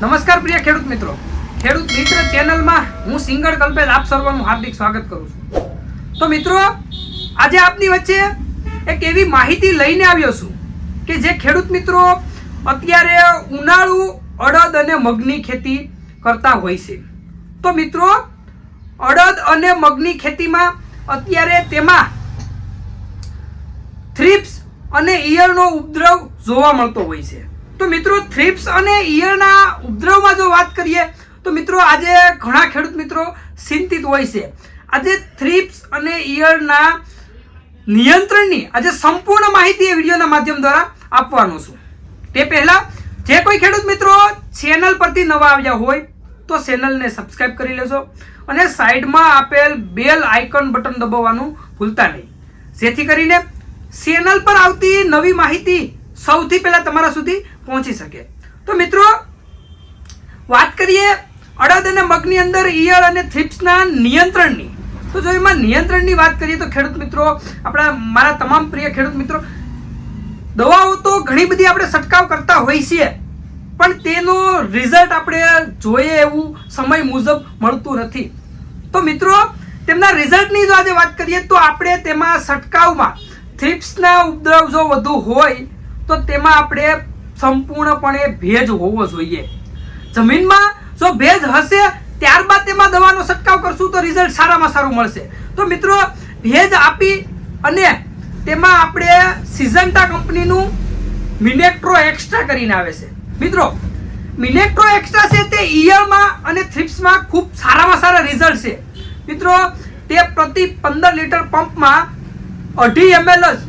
નમસ્કાર પ્રિય ખેડૂત મિત્રો. ખેડૂત મિત્ર ચેનલમાં હું સિંગર કલ્પેશ, આપ સર્વનું હાર્દિક સ્વાગત કરું છું. તો મિત્રો, આજે આપની વચ્ચે એક એવી માહિતી લઈને આવ્યો છું કે જે ખેડૂત મિત્રો અત્યારે ઉનાળુ, અડદ અને મગની ખેતી કરતા હોય છે. તો મિત્રો, અડદ અને મગની ખેતીમાં અત્યારે તેમાં થ્રિપ્સ અને ઈયળનો ઉપદ્રવ જોવા મળતો હોય છે. તો મિત્રો થ્રિપ્સ અને ઈયળના ઉપદ્રવમાં જો વાત કરીએ, તો મિત્રો, આજે ઘણા ખેડૂત મિત્રો ચિંતિત હોય છે. આજે થ્રિપ્સ અને ઈયળના નિયંત્રણની આજે સંપૂર્ણ માહિતી એ વિડીયોના માધ્યમ દ્વારા આપવાનું છું. તે પહેલા, જે કોઈ ખેડૂત મિત્રો ચેનલ પરથી નવા આવ્યા હોય, તો ચેનલને સબસ્ક્રાઇબ કરી લેજો અને સાઈડમાં આપેલ બેલ આઇકન બટન દબાવવાનું ભૂલતા નહીં. જેથી કરીને ચેનલ પર આવતી નવી માહિતી સૌથી પહેલાં તમારા સુધી પહોંચી શકે. તો મિત્રો, વાત કરીએ અડદ અને મગની અંદર ઈયળ અને થ્રિપ્સના નિયંત્રણની. તો જો એમાં નિયંત્રણની વાત કરીએ તો ખેડૂત મિત્રો, આપણા મારા તમામ પ્રિય ખેડૂત મિત્રો, દવાઓ તો ઘણી બધી આપણે છંટકાવ કરતા હોઈએ છીએ, પણ તેનો રિઝલ્ટ આપણે જોઈએ એવું સમય મુજબ મળતું નથી. તો મિત્રો, તેમના રિઝલ્ટની જો આજે વાત કરીએ તો આપણે તેમાં છંટકાવમાં થ્રિપ્સના ઉપદ્રવ જો વધુ હોય, તો તેમાં આપણે સંપૂર્ણપણે ભેજ હોવો જોઈએ. જમીનમાં જો ભેજ હશે, ત્યારબાદ તેમાં દવાનો છંટકાવ કરશું તો રિઝલ્ટ સારામાં સારું મળશે. તો મિત્રો, ભેજ આપી અને તેમાં આપણે સિઝન્ટા કંપનીનું મિનેક્ટ્રો એક્સ્ટ્રા કરીને આવે છે. મિત્રો, મિનેક્ટ્રો એક્સ્ટ્રા છે તે ઈયળમાં અને થ્રિપ્સમાં ખૂબ સારામાં સારા રિઝલ્ટ છે. મિત્રો, તે પ્રતિ પંદર લીટર પંપમાં અઢી એમએલ જ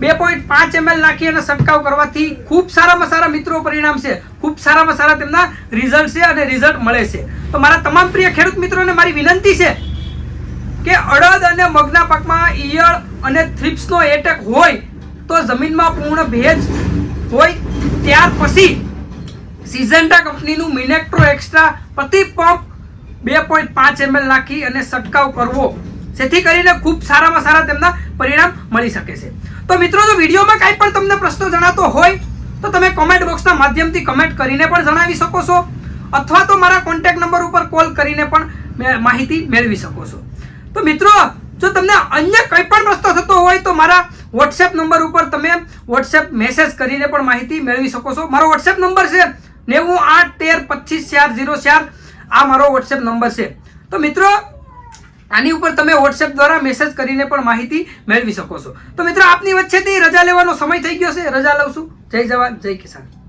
બે પોઈન્ટ પાંચ એમએલ નાખી અને છંટકાવ કરવાથી ખૂબ સારામાં સારા મિત્રો પરિણામ છે. ખૂબ સારામાં સારા તેમના રિઝલ્ટ છે અને રિઝલ્ટ મળે છે. તો મારા તમામ પ્રિય ખેડૂત મિત્રોને મારી વિનંતી છે કે અડદ અને મગના પાકમાં ઈયળ અને થ્રિપ્સનો એટેક હોય તો જમીનમાં પૂર્ણ ભેજ હોય ત્યાર પછી સિઝન્ટા કંપનીનું મિનેક્ટ્રો એક્સ્ટ્રા પ્રતિ પંપ બે પોઈન્ટ પાંચ એમએલ નાખી અને છંટકાવ કરવો. જેથી કરીને ખૂબ સારામાં સારા તેમના પરિણામ મળી શકે છે. તો મિત્રો, જો વિડીયોમાં કાંઈ પણ તમને પ્રશ્ન જણાતો હોય, તો તમે કોમેન્ટ બોક્સના માધ્યમથી કમેન્ટ કરીને પણ જણાવી શકો છો. અથવા તો મારા કોન્ટેક્ટ નંબર ઉપર કોલ કરીને પણ માહિતી મેળવી શકો છો. તો મિત્રો, જો તમને અન્ય કંઈ પણ પ્રશ્ન થતો હોય, તો મારા વોટ્સએપ નંબર ઉપર તમે વોટ્સએપ મેસેજ કરીને પણ માહિતી મેળવી શકો છો. મારો વોટ્સએપ નંબર છે નેવું આઠ તેર પચીસ ચાર ઝીરો ચાર. આ મારો વોટ્સએપ નંબર છે. તો મિત્રો આની ઉપર તમે વોટ્સએપ દ્વારા મેસેજ કરીને પણ માહિતી મેળવી શકો છો. તો મિત્રો, આપની વચ્ચેથી રજા લેવાનો સમય થઈ ગયો છે. રજા લઉં છું. જય જવાન, જય કિસાન.